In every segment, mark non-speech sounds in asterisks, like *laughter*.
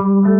Mm-hmm.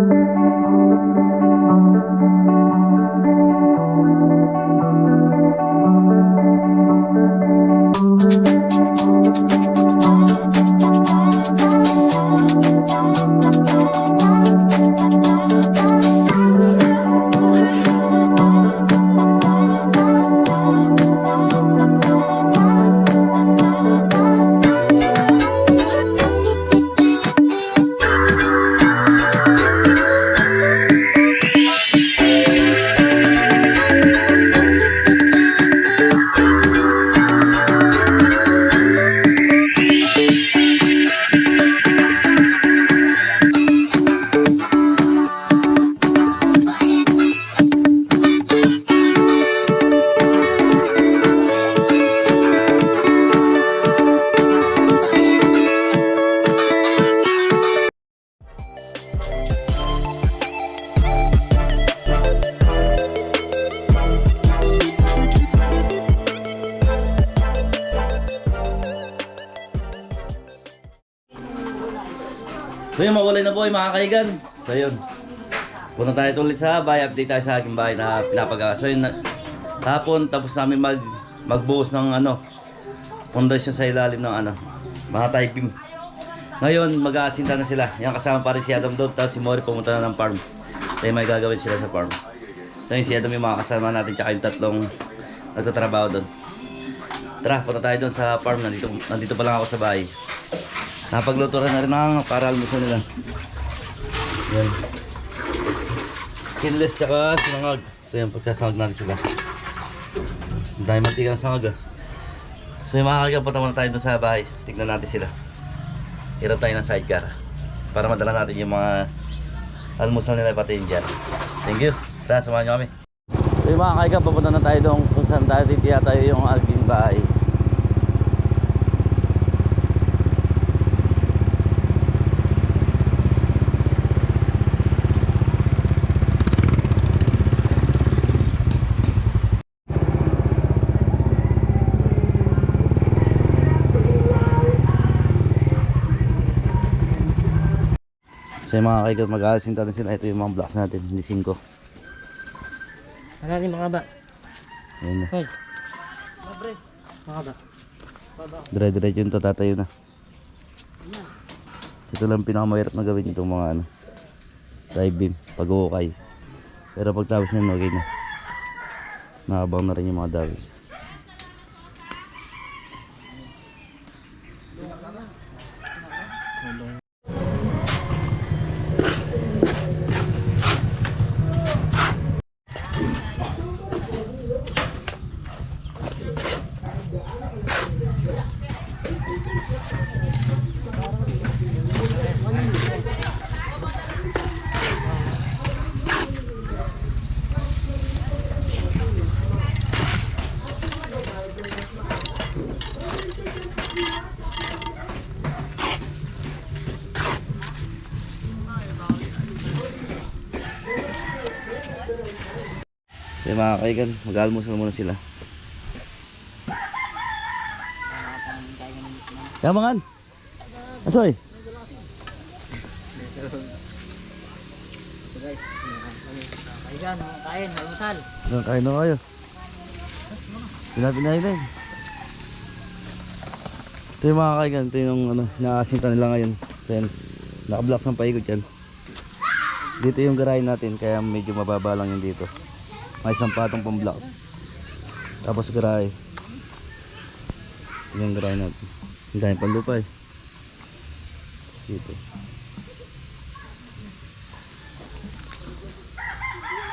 So yun, mawalay na yung mga kaigan. So yun. Punta tayo ulit sa bahay. Update tayo sa aking bahay na pinapagawa. So yun, hapon tapos namin mag magbuhos ng ano, fondasyon sa ilalim ng ano, mga beam. Ngayon, mag-aasinta na sila. Yan kasama pa rin si Adam doon. Tapos si Mori pumunta na ng farm. Kaya may gagawin sila sa farm. So yun, si Adam yung mga kasama natin. Tsaka yung tatlong nagtatrabaho doon. Tara, punta tayo doon sa farm. Nandito, nandito pa lang ako sa bahay. Napagluto rin na rin ang para almusal nila. Yan. Skinless tsaka sinangag. So yan, pagsasangag natin sila. Ang dahil mantika ng sangag ah. So yung mga kagyan, punta muna tayo dun sa bahay. Tignan natin sila. Hiram tayo ng sidecar. Para madala natin yung mga almusal nila pati yung dyan. Thank you. Tara, samahan nyo kami. So yung mga kaigan, papunta na tayo doon kung saan tayo titiya tayo yung alging bahay. So yung mga kaigan, mag-aalisin natin sila. Ito yung mga blocks natin, hindi 5. Ano rin mga ba? Ayun na. Hoy. Mga ba? Dire-diretso yung tatatayo na. Ito lang pinakamahirap na gawin itong mga ano. Dive beam, pag-uukay. Pero pagtapos niyan, okay na. Nakabang na rin yung mga dawis. Yung mga kaigan, mag-almusal muna sila. Yamangan! Asoy! Kaigan, kain, almusal. Kain na kayo. Pinapinahin na yun. Ito yung mga kaigan, ito yung ano, naasinta nila ngayon. So yan, nakablocks ng paikot yan. Dito yung garahe natin, kaya medyo mababa lang yung dito. May isang patong pang block. Tapos. Ito yung garahe natin. Ang dahil pang lupa eh. Dito.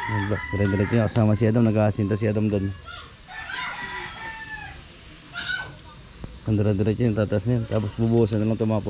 Yung blocks, dire-diretso yung kasama si Adam, nag-aasinta si Adam doon. Ang dire-diretso yung tatas niyan. Tapos bubuhusan na lang itong mga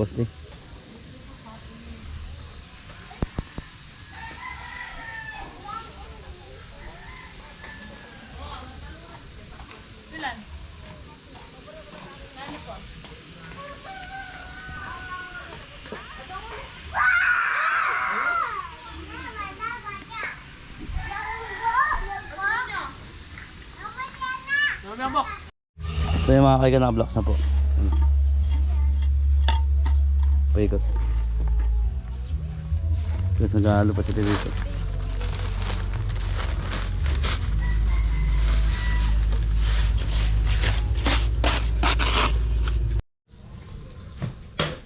So yung mga kaigan naka-blocks na po. Paikot. Tapos nag-aalo pa sila dito.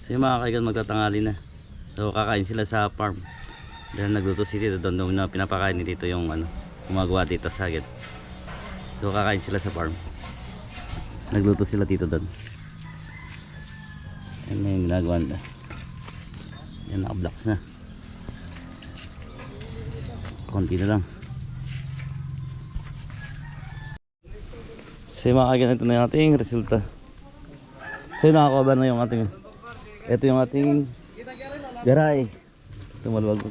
So yung mga kaigan magtatangali na. So kakain sila sa farm. Dahil nagluto si Tito doon na pinapakain ni Tito yung ano, gumagawa dito sa agad. So kakain sila sa farm. Nagluto sila Tito doon. Yan na yung ginagawa nila. Yan naka-blocks na. Konti na lang. So yung mga kaigan, ito na yung ating resulta. So yung nakakover na yung ating ito yung ating garay. Ito maluwag ko.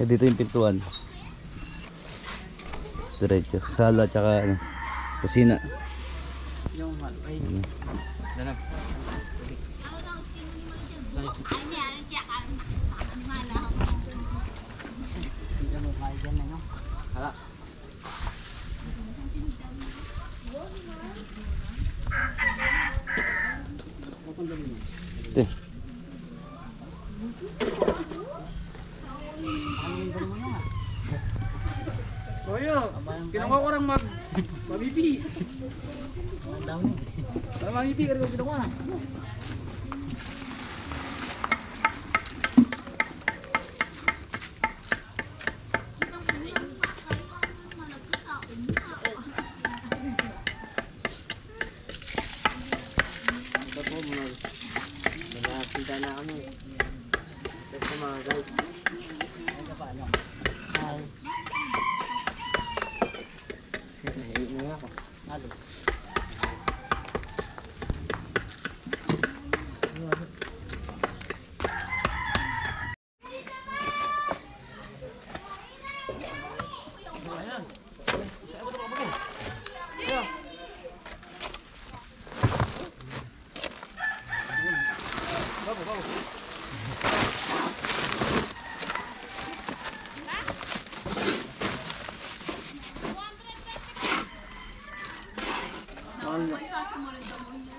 Eh, dito yung pintuan. Diretso. Sala tsaka ano, kusina. Yung mal. Ay. Danap. Hindi mo kaya dyan na, no? Hala. Ito. Kinuha ko lang mag mabibi. Ang dami. Para ka rin kinuha. someone in Dominion.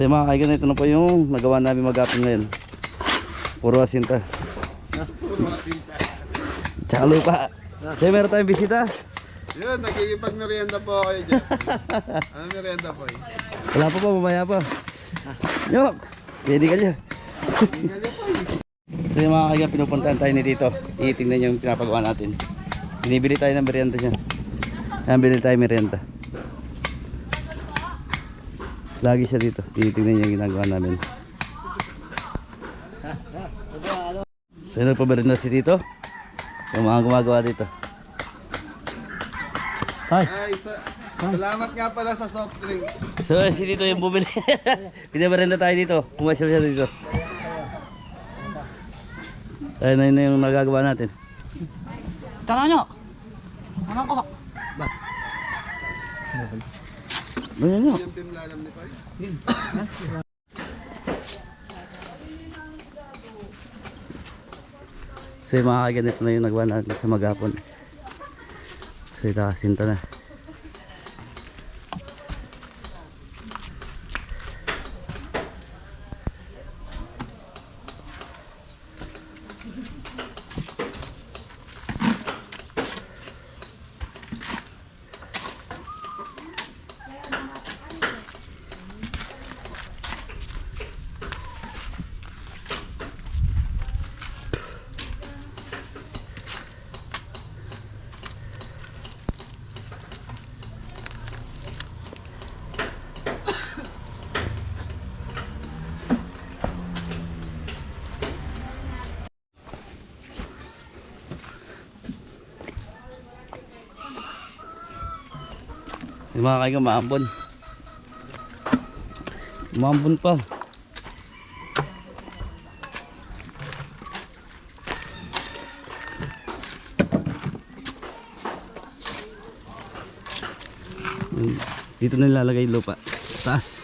So mga kaigan, ito na po yung nagawa namin magapon ngayon. Puro asinta. Tsaka lupa. So meron tayong bisita. Yun, nakikipag-merienda po kayo dyan. *laughs* ano merienda po eh? Wala pa po, mamaya pa. Yok! Pwede ka niya. So yung mga kaigan, pinupuntahan tayo ni dito. Itingnan yung pinapagawa natin. Binibili tayo ng merienda niya. Ayan, binili tayo merienda. Lagi siya dito. Tinitingnan niya yung ginagawa namin. So yun pa merienda si Tito. Yung mga gumagawa dito. Hi! Ay, sa- salamat nga pala sa soft drinks. So si Tito yung bumili. *laughs* Pinabarenda tayo dito. Pumasyal siya dito. Ayun na yun na yung nagagawa natin. Tangan nyo! Ano ko? Ganyan ni Pai. So yung mga kaganito na yung nagawa sa magapon. So ito kasinta na. Yung mga kaigan, maambon. Maambon pa. Dito na nilalagay lupa. Taas.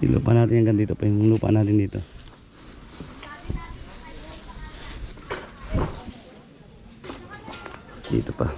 Si lupa natin hanggang dito pa yung lupa natin dito. Dito pa.